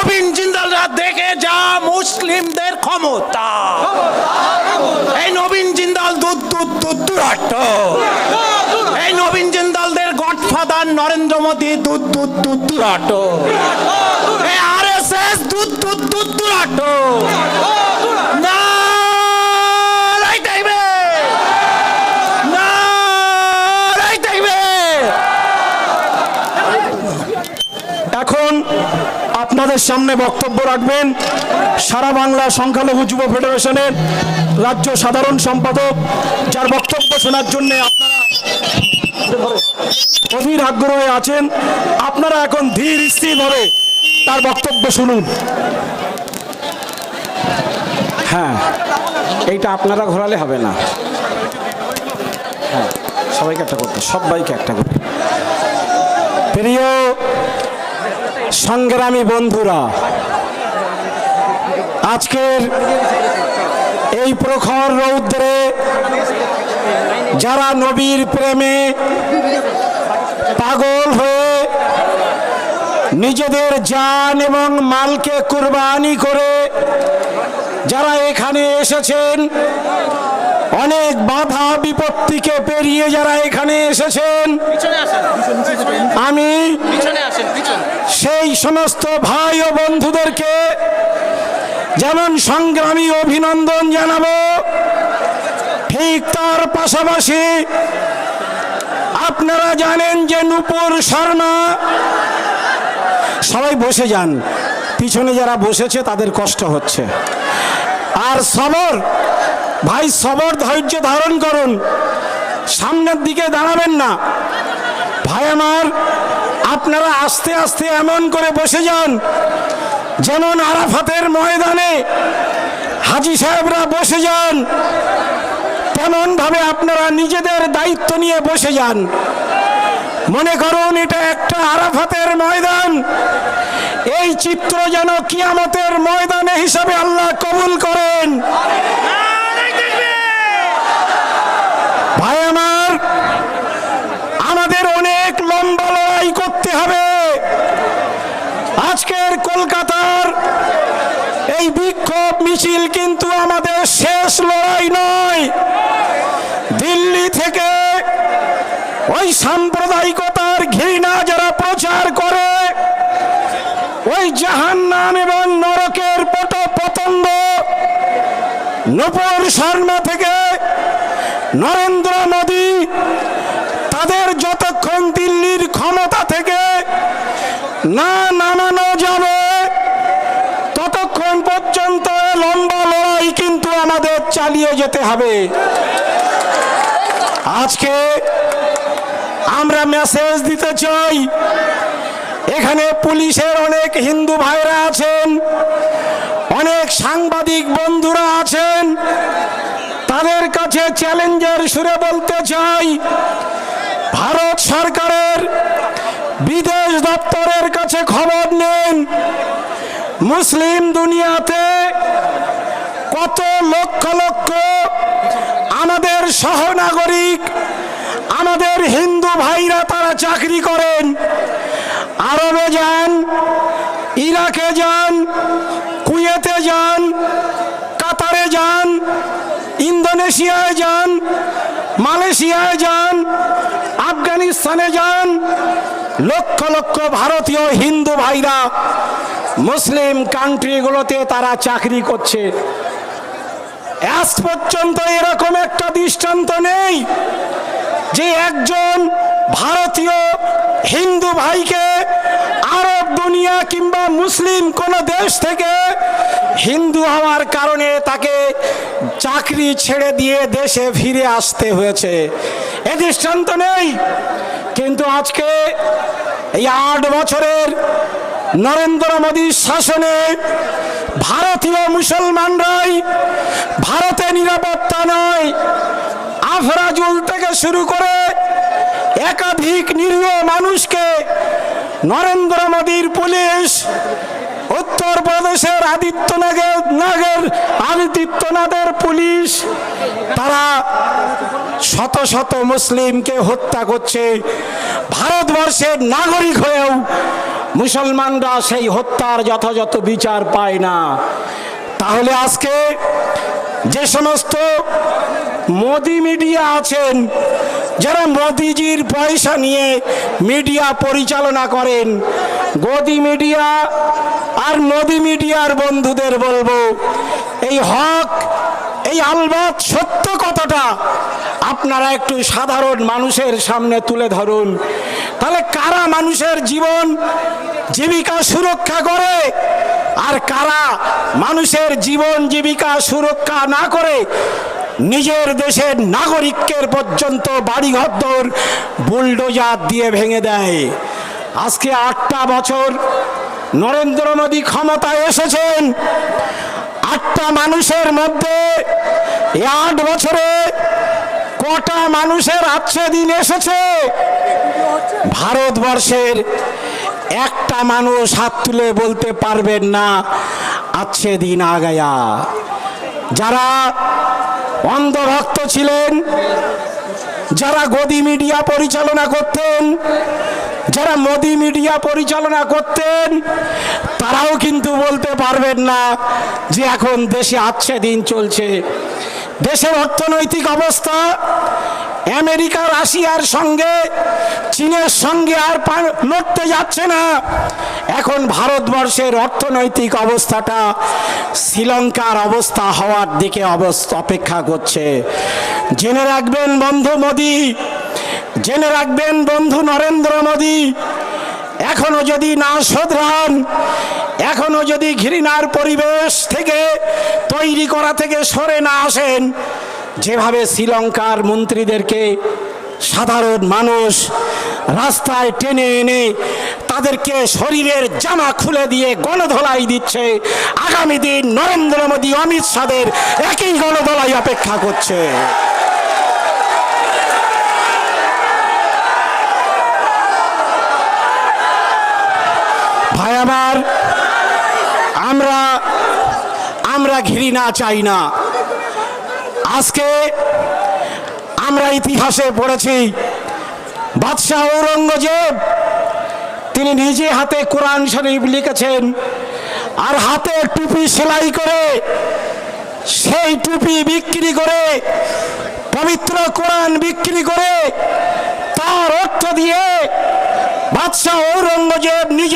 নবীন জিন্দালরা দেখে যা মুসলিমদের ক্ষমতা। এই নবীন জিন্দাল দুধ দুধ দুধ দুরাট এই নবীন জিন্দালদের গডফাদার নরেন্দ্র মোদী দুধ দুধ দুধ দুরাট এই আর এস এস দুধ দুধ। দুধ দুরাট এখন আপনাদের সামনে বক্তব্য রাখবেন। সারা বাংলা সংখ্যালঘু যুব ফেডারেশনের রাজ্য সাধারণ সম্পাদক যার বক্তব্য শোনার জন্য আপনারা অধীর আগ্রহে আছেন আপনারা এখন ধীর স্থিরভাবে তার বক্তব্য শুনুন। হ্যাঁ এইটা আপনারা ঘোরালে হবে না। হ্যাঁ সবাইকে একটা করতে সবাইকে একটা করে। প্রিয় সংগ্রামী বন্ধুরা, আজকের এই প্রখর রৌদ্রে যারা নবীর প্রেমে পাগল হয়ে নিজেদের জান এবং মালকে কুরবানি করে যারা এখানে এসেছেন, অনেক বাধা বিপত্তিকে পেরিয়ে যারা এখানে এসেছেন, আমি সেই সমস্ত ভাই ও বন্ধুদেরকে যেমন সংগ্রামী অভিনন্দন জানাব, ঠিক তার পাশাপাশি আপনারা জানেন যে নূপুর শর্মা, সবাই বসে যান। পিছনে যারা বসেছে তাদের কষ্ট হচ্ছে। আর সবর, ভাই সবর ধৈর্য ধারণ করুন। সামনের দিকে দাঁড়াবেন না। ভাই আমার আপনারা আস্তে আস্তে এমন করে বসে যান যেমন আরাফাতের ময়দানে হাজি সাহেবরা বসে যান। তেমন ভাবে আপনারা নিজেদের দায়িত্ব নিয়ে বসে যান। মনে করুন, এটা একটা আরাফাতের ময়দান। এই চিত্র যেন কিয়ামতের ময়দানে হিসাবে আল্লাহ কবুল করেন। ভাই আমার, আমাদের অনেক লম্বা করতে হবে। আজকের কলকাতার এই বিক্ষোভ মিছিল কিন্তু আমাদের শেষ লড়াই নয়। দিল্লি থেকে ওই সাম্প্রদায়িকতার ঘৃণা যারা প্রচার করে, ওই জাহান্নাম এবং নরকের পট পতঙ্গ নূপুর শর্মা থেকে নরেন্দ্র মোদী, তাদের যতক্ষণ দিল্লির ক্ষমতা থেকে না নামানো যাবে ততক্ষণ পর্যন্ত এ লম্বা লড়াই কিন্তু আমাদের চালিয়ে যেতে হবে। আজকে আমরা মেসেজ দিতে চাই। এখানে পুলিশের অনেক হিন্দু ভাইরা আছেন, অনেক সাংবাদিক বন্ধুরা আছেন। তাদের কাছে চ্যালেঞ্জের সুরে বলতে চাই, ভারত সরকারের বিদেশ দপ্তরের কাছে খবর নেন, মুসলিম দুনিয়াতে কত লক্ষ লক্ষ সহনাগরিক, আমাদের হিন্দু ভাইরা তারা চাকরি করেন। আরবে যান, ইরাকে যান, কুয়েতে যান, কাতারে যান, ইন্দোনেশিয়ায় যান, মালয়েশিয়ায় যান, আফগানিস্তানে যান, লক্ষ লক্ষ ভারতীয় হিন্দু ভাইরা মুসলিম কান্ট্রিগুলোতে তারা চাকরি করছে। আজ পর্যন্ত এরকম একটা দৃষ্টান্ত নেই যে একজন ভারতীয় হিন্দু ভাইকে আরব দুনিয়া কিংবা মুসলিম কোন দেশ থেকে হিন্দু হওয়ার কারণে তাকে চাকরি ছেড়ে দিয়ে দেশে ফিরে আসতে হয়েছে। এ দৃষ্টান্ত নেই। কিন্তু আজকে এই আট বছরের নরেন্দ্র মোদীর শাসনে ভারতীয় মুসলমানরাই ভারতে নিরাপত্তা নয় আফরাজুল থেকে শুরু করে একাধিক নিরীহ মানুষকে নরেন্দ্র মোদীর পুলিশ উত্তর প্রদেশের আদিত্যনাগের, নাগের আদিত্যনাথের পুলিশ, তারা শত শত মুসলিমকে হত্যা করছে। ভারতবর্ষের নাগরিক হয়েও মুসলমানরা সেই হত্যার যথাযথ বিচার পায় না। তাহলে আজকে যে সমস্ত মোদি মিডিয়া আছেন। যারা মোদিজির পয়সা নিয়ে মিডিয়া পরিচালনা করেন, গদি মিডিয়া আর মোদি মিডিয়ার বন্ধুদের বলব, এই হক, এই আলবাত সত্য কথাটা আপনারা একটু সাধারণ মানুষের সামনে তুলে ধরুন। তাহলে কারা মানুষের জীবন জীবিকা সুরক্ষা করে আর কারা মানুষের জীবন জীবিকা সুরক্ষা না করে নিজের দেশের নাগরিকের পর্যন্ত বাড়িঘর বুলডোজার দিয়ে ভেঙে দেয়। আজকে আটটা বছর নরেন্দ্র মোদী ক্ষমতায় এসেছেন। আটটা মানুষের মধ্যে আট বছরে কটা মানুষের আচ্ছে দিন এসেছে। ভারতবর্ষের একটা মানুষ হাত তুলে বলতে পারবেন না আচ্ছে দিন আগায়া। যারা অন্ধভক্ত ছিলেন। যারা গদি মিডিয়া পরিচালনা করতেন, যারা মোদি মিডিয়া পরিচালনা করতেন, তারাও কিন্তু বলতে পারবেন না যে এখন দেশে আচ্ছে দিন চলছে। দেশের অর্থনৈতিক অবস্থা, আমেরিকা, রাশিয়ার সঙ্গে, চীনের সঙ্গে আর লড়তে যাচ্ছে না। এখন ভারতবর্ষের অর্থনৈতিক অবস্থাটা শ্রীলঙ্কার অবস্থা হওয়ার দিকে অবস্থা অপেক্ষা করছে। জেনে রাখবেন বন্ধু মোদী, জেনে রাখবেন বন্ধু নরেন্দ্র মোদী, এখনও যদি না শোধরান, এখনও যদি ঘৃণার পরিবেশ থেকে তৈরি করা থেকে সরে না আসেন, যেভাবে শ্রীলঙ্কার মন্ত্রীদেরকে সাধারণ মানুষ রাস্তায় টেনে এনে তাদেরকে শরীরের জামা খুলে দিয়ে গণধোলাই দিচ্ছে। আগামী দিন নরেন্দ্র মোদী, অমিত শাহের একই গণধোলাই অপেক্ষা করছে। ভাই আমার, আমরা আমরা ঘৃণা চাই না। আজকে আমরা ইতিহাসে পড়েছি বাদশাহ ঔরঙ্গজেব, তিনি নিজে হাতে কোরআন শরীফ লিখেছেন, আর হাতে টুপি সেলাই করে, সেই টুপি বিক্রি করে, পবিত্র কোরআন বিক্রি করে, তার অর্থ দিয়ে বাদশাহ ঔরঙ্গজেব নিজে